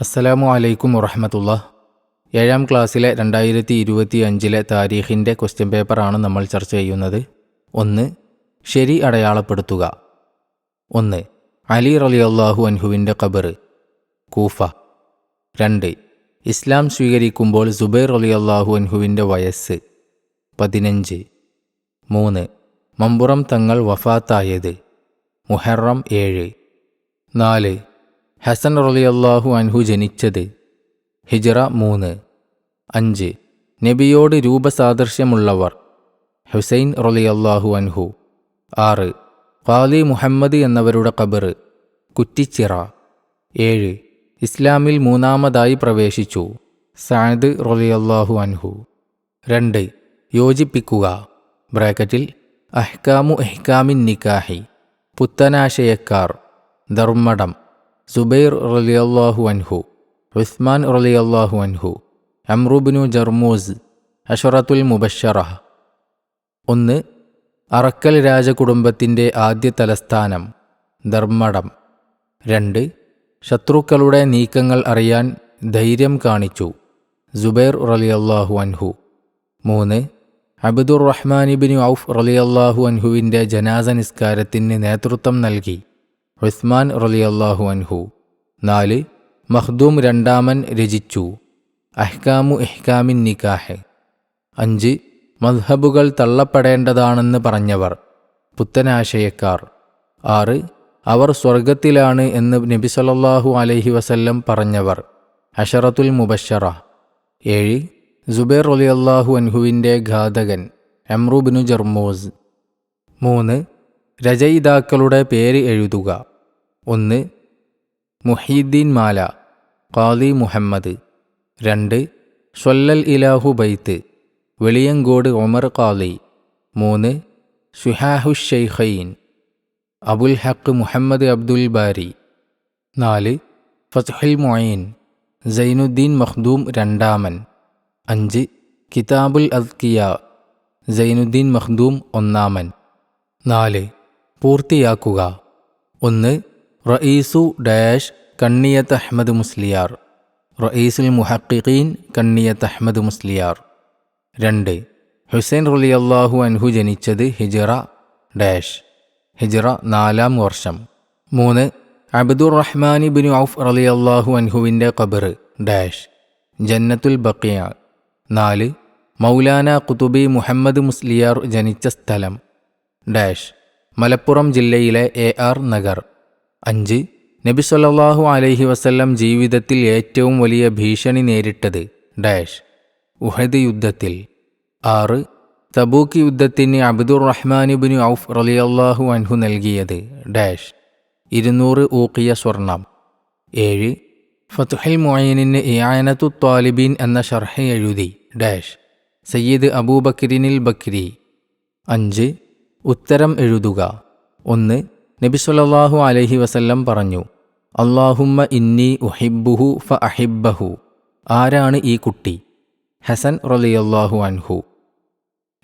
അസ്സലാമു അലൈക്കും വറഹമത്തുള്ള ഏഴാം ക്ലാസ്സിലെ രണ്ടായിരത്തി ഇരുപത്തി അഞ്ചിലെ താരീഖിന്റെ ക്വസ്റ്റ്യൻ പേപ്പറാണ് നമ്മൾ ചർച്ച ചെയ്യുന്നത്. ഒന്ന് ശരി അടയാളപ്പെടുത്തുക. ഒന്ന് അലി റലി അള്ളാഹു അൻഹുവിന്റെ ഖബർ കൂഫ. രണ്ട് ഇസ്ലാം സ്വീകരിക്കുമ്പോൾ സുബൈർ അലി അള്ളാഹു അൻഹുവിന്റെ വയസ്സ്. പതിനഞ്ച്. മൂന്ന് മമ്പുറം തങ്ങൾ വഫാത്തായത്. മുഹറം ഏഴ്. നാല് ഹസൻ റളിയല്ലാഹു അൻഹു ജനിച്ചത് ഹിജറ മൂന്ന്. അഞ്ച്. നബിയോട് രൂപസാദൃശ്യമുള്ളവർ ഹുസൈൻ റളിയല്ലാഹു അൻഹു. ആറ്. ഖാലി മുഹമ്മദ് എന്നവരുടെ ഖബർ കുറ്റിച്ചിറ. ഏഴ്. ഇസ്ലാമിൽ മൂന്നാമതായി പ്രവേശിച്ചു സാദ് റളിയല്ലാഹു അൻഹു. രണ്ട്. യോജിപ്പിക്കുക ബ്രാക്കറ്റിൽ അഹ്കാമു എഹ്കാമിൻ നിക്കാഹി പുത്തനാശയക്കാർ. ധർമ്മടം. സുബൈർ റലിയല്ലാഹു അൻഹു ഉസ്മാൻ റലിയല്ലാഹു അൻഹു അമ്രുബിനു ജർമൂസ് അഷറത്തുൽ മുബഷറ ഒന്ന് അറക്കൽ രാജകുടുംബത്തിന്റെ ആദ്യ തലസ്ഥാനം ധർമ്മടം. രണ്ട് ശത്രുക്കളുടെ നീക്കങ്ങൾ അറിയാൻ ധൈര്യം കാണിച്ചു സുബൈർ റലിയല്ലാഹു അൻഹു. മൂന്ന് അബ്ദുർ റഹ്മാനിബിനു ഔഫ് റലിയല്ലാഹു അൻഹുവിന്റെ ജനാസ നിസ്കാരത്തിന് നേതൃത്വം നൽകി. ഉസ്മാൻ റളിയല്ലാഹു അൻഹു. നാല് മഖ്ദൂം രണ്ടാമൻ രചിച്ചു. അഹ്കാമു ഇഹ്കാമിൻ നിക്കാഹ് അഞ്ച് മദ്ഹബുകൾ തള്ളപ്പെടേണ്ടതാണെന്ന് പറഞ്ഞവർ പുത്തനാശയക്കാർ. ആറ് അവർ സ്വർഗത്തിലാണ് എന്ന് നബി സല്ലല്ലാഹു അലൈഹി വസല്ലം പറഞ്ഞവർ അഷറത്തുൽ മുബഷറ ഏഴ് സുബൈർ റളിയല്ലാഹു അൻഹുവിന്റെ ഘാതകൻ എംറുബിനു ജർമോസ്. മൂന്ന് രചയിതാക്കളുടെ പേര് എഴുതുക. ഒന്ന് മുഹീദ്ദീൻ മാല ഖാദി മുഹമ്മദ്. രണ്ട് സ്വല്ലൽ ഇലാഹു ബൈത്ത് വെളിയങ്കോട് ഒമർ ഖാദി. മൂന്ന് ഷുഹാഹു ഷെയ്ഖൈൻ അബുൽ ഹക്ക് മുഹമ്മദ് അബ്ദുൽ ബാരി. നാല് ഫത്ഹുൽ മൊയിൻ സൈനുദ്ദീൻ മഖ്ദൂം രണ്ടാമൻ. അഞ്ച് കിതാബുൽ അദ്കിയ സൈനുദ്ദീൻ മഖ്ദൂം ഒന്നാമൻ. നാല് പൂർത്തിയാക്കുക. ഒന്ന് റയീസു ഡാഷ് കണ്ണിയത്ത് അഹമ്മദ് മുസ്ലിയാർ. റഈസുൽ മുഹക്കിഖീൻ കണ്ണിയത്ത് അഹമ്മദ് മുസ്ലിയാർ. രണ്ട്. ഹുസൈൻ റളിയല്ലാഹു അൻഹു ജനിച്ചത് ഹിജറ ഡാഷ്. ഹിജറ നാലാം വർഷം. മൂന്ന്. അബ്ദുർ റഹ്മാൻ ബിൻ ഔഫ് റളിയല്ലാഹു അൻഹുവിന്റെ ഖബർ ഡാഷ്. ജന്നത്തുൽ ബക്കിയ. നാല്. മൗലാന കുതുബി മുഹമ്മദ് മുസ്ലിയാർ ജനിച്ച സ്ഥലം ഡാഷ്. മലപ്പുറം ജില്ലയിലെ എ ആർ നഗർ. അഞ്ച്. നബി സല്ലാഹു അലൈഹി വസല്ലം ജീവിതത്തിൽ ഏറ്റവും വലിയ ഭീഷണി നേരിട്ടത് ഡാഷ്. ഉഹദ് യുദ്ധത്തിൽ. ആറ്. തബൂക്ക് യുദ്ധത്തിന് അബ്ദുർ റഹ്മാനിബിനു ഔഫ് റളിയല്ലാഹു അൻഹു നൽകിയത് ഡാഷ്. ഇരുന്നൂറ് ഊക്കിയ സ്വർണം. ഏഴ്. ഫത്തുഹൽ മൊയ്നിന് ഇയാനത്തു ത്വാലിബീൻ എന്ന ഷർഹ എഴുതി ഡാഷ്. സയ്യിദ് അബൂബക്രിനിൽ ബക്രി. അഞ്ച്. ഉത്തരം എഴുതുക. ഒന്ന്. നബി അലഹി വസല്ലം പറഞ്ഞു അള്ളാഹുമ്മ ഇന്നി ഉഹിബ്ബുഹു ഫ അഹിബ്ബഹു ആരാണ് ഈ കുട്ടി? ഹസൻ റളിയല്ലാഹു അൻഹു.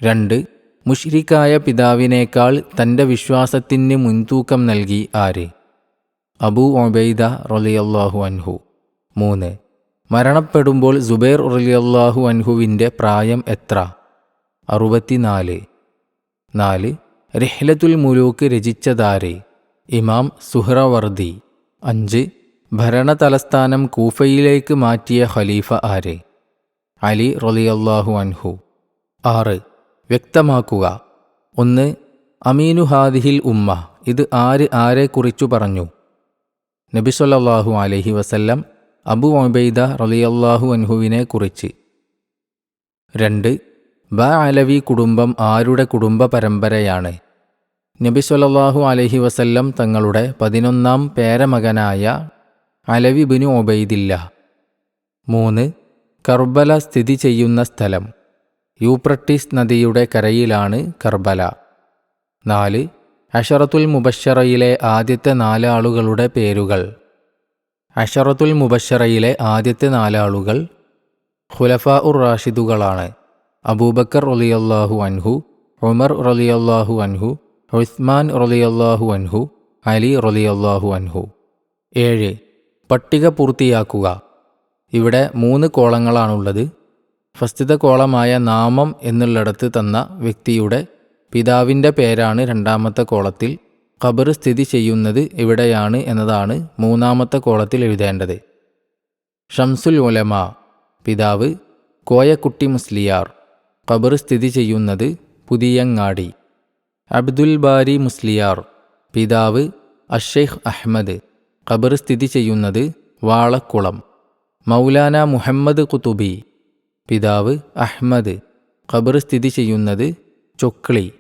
രണ്ട് മുഷ്രിക്കായ പിതാവിനേക്കാൾ തന്റെ വിശ്വാസത്തിന് മുൻതൂക്കം നൽകി ആര്? അബു ഒബൈദ റളിയല്ലാഹു അൻഹു. മൂന്ന് മരണപ്പെടുമ്പോൾ സുബൈർ റളിയല്ലാഹു അൻഹുവിന്റെ പ്രായം എത്ര? അറുപത്തിനാല്. നാല് റിഹ്ലത്തുൽ മുലൂക്ക് രചിച്ചതാരെ ഇമാം സുഹ്റവർദി. അഞ്ച്. ഭരണതലസ്ഥാനം കൂഫയിലേക്ക് മാറ്റിയ ഖലീഫ ആരെ? അലി റളിയല്ലാഹു അൻഹു. ആറ്. വ്യക്തമാക്കുക. ഒന്ന്. അമീനു ഹാദിഹിൽ ഉമ്മ. ഇത് ആര് ആരെക്കുറിച്ചു പറഞ്ഞു? നബി അലഹി വസല്ലം അബു ഒബൈദ റളിയല്ലാഹു അൻഹുവിനെ കുറിച്ച്. രണ്ട്. ബ അലവി കുടുംബം ആരുടെ കുടുംബ പരമ്പരയാണ്? നബി സൊല്ലാഹു അലഹി വസല്ലം തങ്ങളുടെ പതിനൊന്നാം പേരമകനായ അലവി ബിനു ഒബൈദില്ല മൂന്ന് കർബല സ്ഥിതി ചെയ്യുന്ന സ്ഥലം. യൂപ്രട്ടീസ് നദിയുടെ കരയിലാണ് കർബല. നാല് അഷറത്തുൽ മുബഷറയിലെ ആദ്യത്തെ നാലാളുകളുടെ പേരുകൾ. അഷറത്തുൽ മുബഷറയിലെ ആദ്യത്തെ നാലാളുകൾ ഖുലഫ ഉർ റാഷിദുകളാണ്. അബൂബക്കർ റളിയല്ലാഹു അൻഹു ഉമർ റളിയല്ലാഹു അൻഹു ഉസ്മാൻ റളിയല്ലാഹു അൻഹു അലി റളിയല്ലാഹു അൻഹു. ഏഴ് പട്ടിക പൂർത്തിയാക്കുക. ഇവിടെ മൂന്ന് കോളങ്ങളാണുള്ളത്. ഫസ്റ്റത്തെ കോളമായ നാമം എന്നുള്ളിടത്ത് തന്ന വ്യക്തിയുടെ പിതാവിന്റെ പേരാണ് രണ്ടാമത്തെ കോളത്തിൽ ഖബർ സ്ഥിതി ചെയ്യുന്നത് എവിടെയാണ് എന്നതാണ് മൂന്നാമത്തെ കോളത്തിൽ എഴുതേണ്ടത്. ഷംസുൽ ഉലമ പിതാവ് കോയക്കുട്ടി മുസ്ലിയാർ. ഖബർ സ്ഥിതി ചെയ്യുന്നത് പുതിയങ്ങാടി. അബ്ദുൽ ബാരി മുസ്ലിയാർ പിതാവ് അഷേഖ് അഹ്മദ്. ഖബർ സ്ഥിതി ചെയ്യുന്നത് വാളക്കുളം. മൗലാന മുഹമ്മദ് കുത്തുബി പിതാവ് അഹ്മദ്. ഖബർ സ്ഥിതി ചെയ്യുന്നത് ചൊക്ലി.